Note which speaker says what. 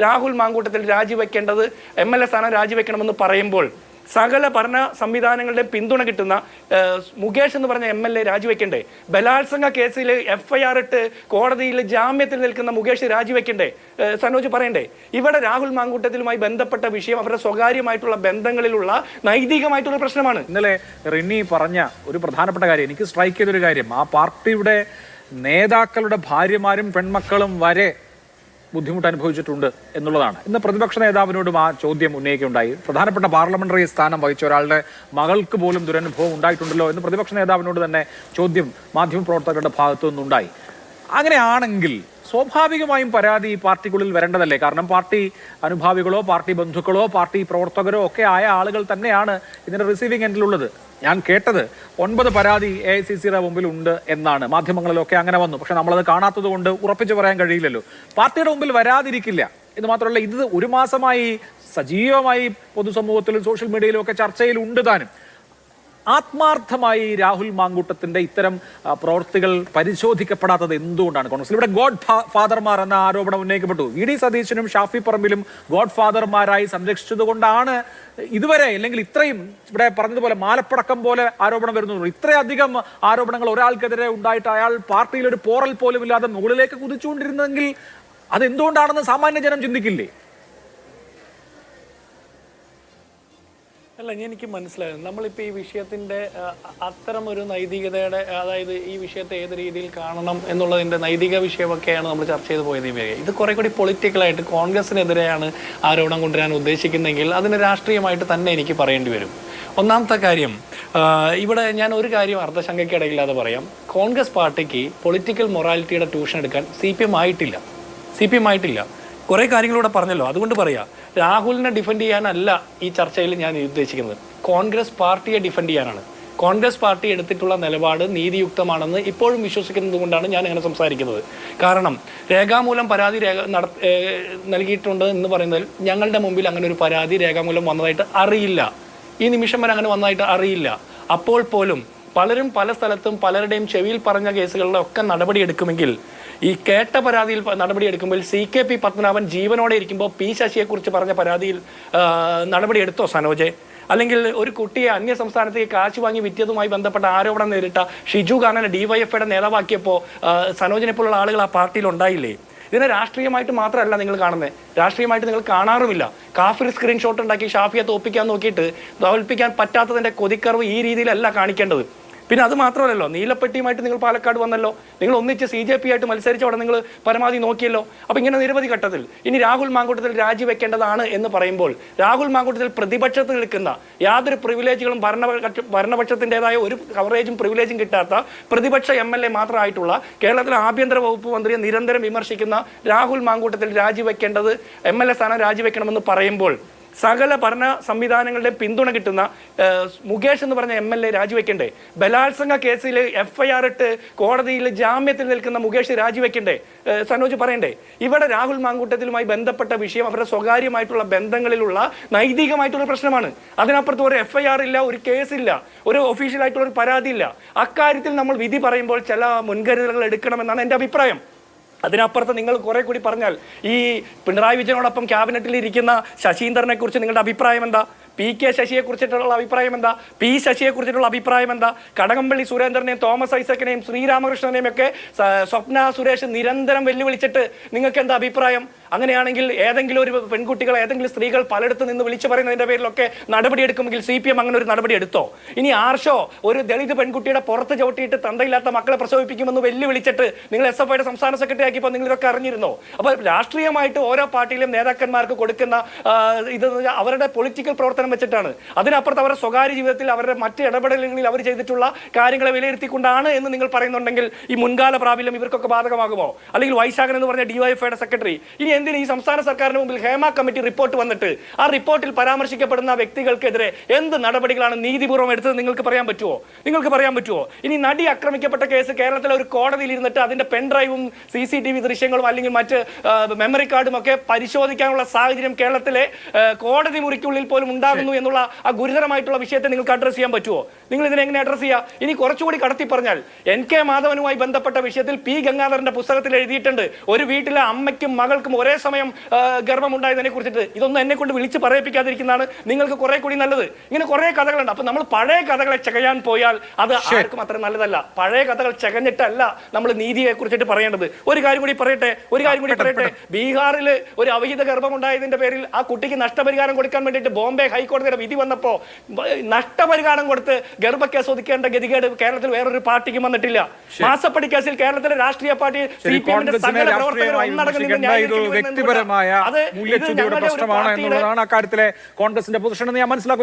Speaker 1: രാഹുൽ മാങ്കൂട്ടത്തിൽ രാജിവെക്കേണ്ടത് M L A സ്ഥാനം രാജിവെക്കണമെന്ന് പറയുമ്പോൾ സകല ഭരണ സംവിധാനങ്ങളുടെ പിന്തുണ കിട്ടുന്ന മുകേഷ് എന്ന് പറഞ്ഞ എം എൽ എ രാജിവെക്കണ്ടേ? ബലാത്സംഗ കേസിൽ എഫ്ഐആർ ഇട്ട് കോടതിയിൽ ജാമ്യത്തിൽ നിൽക്കുന്ന മുകേഷ് രാജിവെക്കണ്ടേ? സനോജ് പറയണ്ടേ? ഇവിടെ രാഹുൽ മാങ്കൂട്ടത്തിലുമായി ബന്ധപ്പെട്ട വിഷയം അവരുടെ സ്വകാര്യമായിട്ടുള്ള ബന്ധങ്ങളിലുള്ള നൈതികമായിട്ടുള്ള പ്രശ്നമാണ്.
Speaker 2: ഇന്നലെ റിനി പറഞ്ഞ ഒരു പ്രധാനപ്പെട്ട കാര്യം എനിക്ക് സ്ട്രൈക്ക് ചെയ്തൊരു കാര്യം. ആ പാർട്ടിയുടെ നേതാക്കളുടെ ഭാര്യമാരും പെൺമക്കളും വരെ ബുദ്ധിമുട്ട് അനുഭവിച്ചിട്ടുണ്ട് എന്നുള്ളതാണ്. ഇന്ന് പ്രതിപക്ഷ നേതാവിനോടും ആ ചോദ്യം ഉന്നയിക്കുകയുണ്ടായി. പ്രധാനപ്പെട്ട പാർലമെന്ററി സ്ഥാനം വഹിച്ച ഒരാളുടെ മകൾക്ക് പോലും ദുരനുഭവം ഉണ്ടായിട്ടുണ്ടല്ലോ എന്ന് പ്രതിപക്ഷ നേതാവിനോട് തന്നെ ചോദ്യം മാധ്യമപ്രവർത്തകരുടെ ഭാഗത്തു നിന്നുണ്ടായി. അങ്ങനെയാണെങ്കിൽ സ്വാഭാവികമായും പരാതി ഈ പാർട്ടിക്കുള്ളിൽ വരേണ്ടതല്ലേ? കാരണം പാർട്ടി അനുഭാവികളോ പാർട്ടി ബന്ധുക്കളോ പാർട്ടി പ്രവർത്തകരോ ഒക്കെ ആയ ആളുകൾ തന്നെയാണ് ഇതിന്റെ റിസീവിംഗ് എൻഡിലുള്ളത് ഞാൻ കേട്ടത് ഒൻപത് പരാതി എ ഐ സി സിയുടെ മുമ്പിൽ ഉണ്ട് എന്നാണ്. മാധ്യമങ്ങളിലൊക്കെ അങ്ങനെ വന്നു. പക്ഷെ നമ്മളത് കാണാത്തത് കൊണ്ട് ഉറപ്പിച്ചു പറയാൻ കഴിയില്ലല്ലോ. പാർട്ടിയുടെ മുമ്പിൽ വരാതിരിക്കില്ല. എന്ന് മാത്രമല്ല ഇത് ഒരു മാസമായി സജീവമായി പൊതുസമൂഹത്തിലും സോഷ്യൽ മീഡിയയിലും ഒക്കെ ചർച്ചയിൽ ഉണ്ട് താനും. ആത്മാർത്ഥമായി രാഹുൽ മാങ്കൂട്ടത്തിന്റെ ഇത്തരം പ്രവൃത്തികൾ പരിശോധിക്കപ്പെടാത്തത് എന്തുകൊണ്ടാണ്? കോൺഗ്രസ് ഇവിടെ ഗോഡ് ഫാദർമാർ എന്ന ആരോപണം ഉന്നയിക്കപ്പെട്ടു. വി ഡി സതീശനും ഷാഫി പറമ്പിലും ഗോഡ് ഫാദർമാരായി സംരക്ഷിച്ചതുകൊണ്ടാണ് ഇതുവരെ അല്ലെങ്കിൽ ഇത്രയും ഇവിടെ പറഞ്ഞതുപോലെ മാലപ്പടക്കം പോലെ ആരോപണം വരുന്നു ഇത്രയധികം ആരോപണങ്ങൾ ഒരാൾക്കെതിരെ ഉണ്ടായിട്ട് അയാൾ പാർട്ടിയിൽ ഒരു പോറൽ പോലും ഇല്ലാതെ മുകളിലേക്ക് കുതിച്ചുകൊണ്ടിരുന്നെങ്കിൽ അതെന്തുകൊണ്ടാണെന്ന് സാമാന്യ ജനം ചിന്തിക്കില്ലേ?
Speaker 1: അല്ല എനിക്ക് മനസ്സിലായത് നമ്മളിപ്പോൾ ഈ വിഷയത്തിന്റെ അത്തരം ഒരു നൈതികതയുടെ അതായത് ഈ വിഷയത്തെ ഏത് രീതിയിൽ കാണണം എന്നുള്ളതിന്റെ നൈതിക വിഷയമൊക്കെയാണ് നമ്മൾ ചർച്ച ചെയ്ത് പോയത് വരെ ഇത് കുറെ കൂടി പൊളിറ്റിക്കലായിട്ട് കോൺഗ്രസിനെതിരെയാണ് ആരോപണം കൊണ്ടുവരാൻ ഉദ്ദേശിക്കുന്നതെങ്കിൽ അതിന് രാഷ്ട്രീയമായിട്ട് തന്നെ എനിക്ക് പറയേണ്ടി വരും. ഒന്നാമത്തെ കാര്യം ഇവിടെ ഞാൻ ഒരു കാര്യം അർദ്ധശങ്കയ്ക്കിടയില്ലാതെ പറയാം. കോൺഗ്രസ് പാർട്ടിക്ക് പൊളിറ്റിക്കൽ മൊറാലിറ്റിയുടെ ട്യൂഷൻ എടുക്കാൻ സി പി എം ആയിട്ടില്ല. സി പി എം ആയിട്ടില്ല. കുറേ കാര്യങ്ങളിവിടെ പറഞ്ഞല്ലോ അതുകൊണ്ട് പറയാം. രാഹുലിനെ ഡിഫെൻഡ് ചെയ്യാനല്ല ഈ ചർച്ചയിൽ ഞാൻ ഉദ്ദേശിക്കുന്നത്. കോൺഗ്രസ് പാർട്ടിയെ ഡിഫെൻഡ് ചെയ്യാനാണ്. കോൺഗ്രസ് പാർട്ടി എടുത്തിട്ടുള്ള നിലപാട് നീതിയുക്തമാണെന്ന് ഇപ്പോഴും വിശ്വസിക്കുന്നത് കൊണ്ടാണ് ഞാൻ ഇങ്ങനെ സംസാരിക്കുന്നത്. കാരണം രേഖാമൂലം പരാതി രേഖ നട നൽകിയിട്ടുണ്ട് എന്ന് പറയുന്നതിൽ ഞങ്ങളുടെ മുമ്പിൽ അങ്ങനെ ഒരു പരാതി രേഖാമൂലം വന്നതായിട്ട് അറിയില്ല. ഈ നിമിഷം വരെ അങ്ങനെ വന്നതായിട്ട് അറിയില്ല. അപ്പോൾ പോലും പലരും പല സ്ഥലത്തും പലരുടെയും ചെവിയിൽ പറഞ്ഞ കേസുകളിലൊക്കെ നടപടി എടുക്കുമെങ്കിൽ ഈ കേട്ട പരാതിയിൽ നടപടിയെടുക്കുമ്പോൾ സി കെ പി പത്മനാഭൻ ജീവനോടെ ഇരിക്കുമ്പോൾ പി ശശിയെക്കുറിച്ച് പറഞ്ഞ പരാതിയിൽ നടപടിയെടുത്തോ സനോജെ? അല്ലെങ്കിൽ ഒരു കുട്ടിയെ അന്യ സംസ്ഥാനത്തേക്ക് കാശ് വാങ്ങി വിറ്റതുമായി ബന്ധപ്പെട്ട ആരോപണം നേരിട്ട ഷിജു ഖാനനെ ഡിവൈഎഫ്ഐയുടെ നേതാവാക്കിയപ്പോൾ സനോജിനെ പോലുള്ള ആളുകൾ ആ പാർട്ടിയിൽ ഉണ്ടായില്ലേ? ഇതിനെ രാഷ്ട്രീയമായിട്ട് മാത്രമല്ല നിങ്ങൾ കാണുന്നത് രാഷ്ട്രീയമായിട്ട് നിങ്ങൾ കാണാറുമില്ല. കാഫിർ സ്ക്രീൻഷോട്ട് ഉണ്ടാക്കി ഷാഫിയെ തോൽപ്പിക്കാൻ നോക്കിയിട്ട് തോൽപ്പിക്കാൻ പറ്റാത്തതിന്റെ കൊതിക്കറവ് ഈ രീതിയിലല്ല കാണിക്കേണ്ടത്. പിന്നെ അത് മാത്രമല്ലല്ലോ നീലപ്പെട്ടിയുമായിട്ട് നിങ്ങൾ പാലക്കാട് വന്നല്ലോ നിങ്ങൾ ഒന്നിച്ച് സി ജെ പി ആയിട്ട് മത്സരിച്ച അവിടെ നിങ്ങൾ പരമാവധി നോക്കിയല്ലോ. അപ്പോൾ ഇങ്ങനെ നിരവധി ഘട്ടത്തിൽ. ഇനി രാഹുൽ മാങ്കൂട്ടത്തിൽ രാജിവെക്കേണ്ടതാണ് എന്ന് പറയുമ്പോൾ രാഹുൽ മാങ്കൂട്ടത്തിൽ പ്രതിപക്ഷത്ത് നിൽക്കുന്ന യാതൊരു പ്രിവിലേജുകളും ഭരണപക്ഷ ഭരണപക്ഷത്തിന്റെതായ ഒരു കവറേജും പ്രിവിലേജും കിട്ടാത്ത പ്രതിപക്ഷ എം എൽ എ മാത്രമായിട്ടുള്ള കേരളത്തിലെ ആഭ്യന്തര വകുപ്പ് മന്ത്രിയെ നിരന്തരം വിമർശിക്കുന്ന രാഹുൽ മാങ്കൂട്ടത്തിൽ രാജിവെക്കേണ്ടത് എം എൽ എ സ്ഥാനം രാജിവെക്കണമെന്ന് പറയുമ്പോൾ സകല ഭരണ സംവിധാനങ്ങളുടെ പിന്തുണ കിട്ടുന്ന മുകേഷ് എന്ന് പറഞ്ഞ എം എൽ എ രാജിവെക്കണ്ടേ? ബലാത്സംഗ കേസിൽ എഫ് ഐ ആർ ഇട്ട് കോടതിയിൽ ജാമ്യത്തിൽ നിൽക്കുന്ന മുകേഷ് രാജിവെക്കണ്ടേ? സനോജ് പറയണ്ടേ? ഇവിടെ രാഹുൽ മാങ്കൂട്ടത്തിലുമായി ബന്ധപ്പെട്ട വിഷയം അവരുടെ സ്വകാര്യമായിട്ടുള്ള ബന്ധങ്ങളിലുള്ള നൈതികമായിട്ടുള്ള പ്രശ്നമാണ്. അതിനപ്പുറത്ത് ഒരു എഫ് ഐ ആർ ഇല്ല ഒരു കേസില്ല ഒരു ഒഫീഷ്യൽ ആയിട്ടുള്ള ഒരു പരാതി ഇല്ല. അക്കാര്യത്തിൽ നമ്മൾ വിധി പറയുമ്പോൾ ചില മുൻകരുതലുകൾ എടുക്കണമെന്നാണ് എന്റെ അഭിപ്രായം. അതിനപ്പുറത്ത് നിങ്ങൾ കുറെ കൂടി പറഞ്ഞാൽ ഈ പിണറായി വിജയനോടൊപ്പം ക്യാബിനറ്റിൽ ഇരിക്കുന്ന ശശീന്ദ്രനെ കുറിച്ച് നിങ്ങളുടെ അഭിപ്രായം എന്താ? പി കെ ശശിയെ കുറിച്ചിട്ടുള്ള അഭിപ്രായം എന്താ? പി ശശിയെ കുറിച്ചിട്ടുള്ള അഭിപ്രായം എന്താ? കടകംപള്ളി സുരേന്ദ്രനെയും തോമസ് ഐസക്കിനെയും ശ്രീരാമകൃഷ്ണനെയും ഒക്കെ സ്വപ്ന സുരേഷ് നിരന്തരം വെല്ലുവിളിച്ചിട്ട് നിങ്ങൾക്ക് എന്താ അഭിപ്രായം? അങ്ങനെയാണെങ്കിൽ ഏതെങ്കിലും ഒരു പെൺകുട്ടികൾ ഏതെങ്കിലും സ്ത്രീകൾ പലയിടത്ത് നിന്ന് വിളിച്ചു പറയുന്നതിന്റെ പേരിലൊക്കെ നടപടി എടുക്കുമെങ്കിൽ സി പി എം അങ്ങനെ ഒരു നടപടി എടുത്തോ? ഇനി ആർഷോ ഒരു ദളിത് പെൺകുട്ടിയുടെ പുറത്ത് ചവിട്ടിയിട്ട് തന്തയില്ലാത്ത മക്കളെ പ്രസവിപ്പിക്കുമെന്ന് വെല്ലുവിളിച്ചിട്ട് നിങ്ങൾ എസ് എഫ് ഐയുടെ സംസ്ഥാന സെക്രട്ടറി ആക്കിയപ്പോൾ നിങ്ങൾ ഇതൊക്കെ അറിഞ്ഞിരുന്നോ? അപ്പോൾ രാഷ്ട്രീയമായിട്ട് ഓരോ പാർട്ടിയിലും നേതാക്കന്മാർക്ക് കൊടുക്കുന്ന ഇത് അവരുടെ പൊളിറ്റിക്കൽ പ്രവർത്തനം വെച്ചിട്ടാണ്. അതിനപ്പുറത്ത് അവരുടെ സ്വകാര്യ ജീവിതത്തിൽ അവരുടെ മറ്റ് ഇടപെടലുകളിൽ അവർ ചെയ്തിട്ടുള്ള കാര്യങ്ങളെ വിലയിരുത്തിക്കൊണ്ടാണ് എന്ന് നിങ്ങൾ പറയുന്നുണ്ടെങ്കിൽ ഈ മുൻകാല പ്രാബല്യം ഇവർക്കൊക്കെ ബാധകമാകുമോ? അല്ലെങ്കിൽ വൈശാഖൻ എന്ന് പറഞ്ഞ ഡിവൈഎഫ്ഐയുടെ സെക്രട്ടറി. ഇനി എന്തിന് ഈ സംസ്ഥാന സർക്കാരിന് മുമ്പിൽ ഹേമ കമ്മിറ്റി റിപ്പോർട്ട് വന്നിട്ട് ആ റിപ്പോർട്ടിൽ പരാമർശിക്കപ്പെടുന്ന വ്യക്തികൾക്കെതിരെ എന്ത് നടപടികളാണ് നീതിപൂർവം എടുത്തത് നിങ്ങൾക്ക് പറയാൻ പറ്റുമോ നിങ്ങൾക്ക് പറയാൻ പറ്റുമോ ഇനി നടി ആക്രമിക്കപ്പെട്ട കേസ് കേരളത്തിലെ ഒരു കോടതിയിൽ ഇരുന്നിട്ട് അതിന്റെ പെൻഡ്രൈവും സി സി ടി വി ദൃശ്യങ്ങളും അല്ലെങ്കിൽ മറ്റ് മെമ്മറി കാർഡും ഒക്കെ പരിശോധിക്കാനുള്ള സാഹചര്യം കേരളത്തിലെ കോടതി മുറിക്കുള്ളിൽ പോലും ഉണ്ടാകുന്നു എന്നുള്ള ആ ഗുരുതരമായിട്ടുള്ള വിഷയത്തെ നിങ്ങൾക്ക് അഡ്രസ് ചെയ്യാൻ പറ്റുമോ നിങ്ങൾ ഇതിനെ എങ്ങനെ അഡ്രസ് ചെയ്യുക ഇനി കുറച്ചുകൂടി കടത്തി പറഞ്ഞാൽ എൻ കെ മാധവനുമായി ബന്ധപ്പെട്ട വിഷയത്തിൽ പി ഗംഗാധരന്റെ പുസ്തകത്തിൽ എഴുതിയിട്ടുണ്ട്. ഒരു വീട്ടിലെ അമ്മയ്ക്കും മകൾക്കും ഒരേ ഒരേ സമയം ഗർഭം ഗർഭമുണ്ടായതിനെ കുറിച്ചിട്ട് ഇതൊന്നും എന്നെ കൊണ്ട് വിളിച്ച് പറയിപ്പിക്കാതിരിക്കുന്നതാണ് നിങ്ങൾക്ക് കുറെ കൂടി നല്ലത്. ഇങ്ങനെ കുറെ കഥകളുണ്ട്. അപ്പൊ നമ്മൾ പഴയ കഥകളെ ചകയാൻ പോയാൽ അത് ആർക്കും അത്ര നല്ലതല്ല. പഴയ കഥകൾ ചകഞ്ഞിട്ടല്ല നമ്മൾ നീതിയെ കുറിച്ചിട്ട് പറയേണ്ടത്. ഒരു കാര്യം കൂടി പറയട്ടെ? ഒരു കാര്യം കൂടി പറയട്ടെ? ബീഹാറിൽ ഒരു അവിഹിത ഗർഭമുണ്ടായതിന്റെ പേരിൽ ആ കുട്ടിക്ക് നഷ്ടപരിഹാരം കൊടുക്കാൻ വേണ്ടിയിട്ട് ബോംബെ ഹൈക്കോടതിയുടെ വിധി വന്നപ്പോ നഷ്ടപരിഹാരം കൊടുത്ത് ഗർഭക്കേസ് ഒതുക്കേണ്ട ഗതികേട് കേരളത്തിൽ വേറൊരു പാർട്ടിക്കും വന്നിട്ടില്ല. മാസപ്പടി കേസിൽ കേരളത്തിലെ രാഷ്ട്രീയ പാർട്ടി സി പി എമ്മിന്റെ സകല പ്രവർത്തകരും ഒന്നടങ്കം
Speaker 2: വ്യക്തിപരമായ മൂല്യച്യുതിയുടെ പ്രശ്നമാണ് എന്നുള്ളതാണ് അക്കാര്യത്തിലെ കോൺഗ്രസിന്റെ പൊസിഷൻ എന്ന് ഞാൻ മനസ്സിലാക്കുന്നു.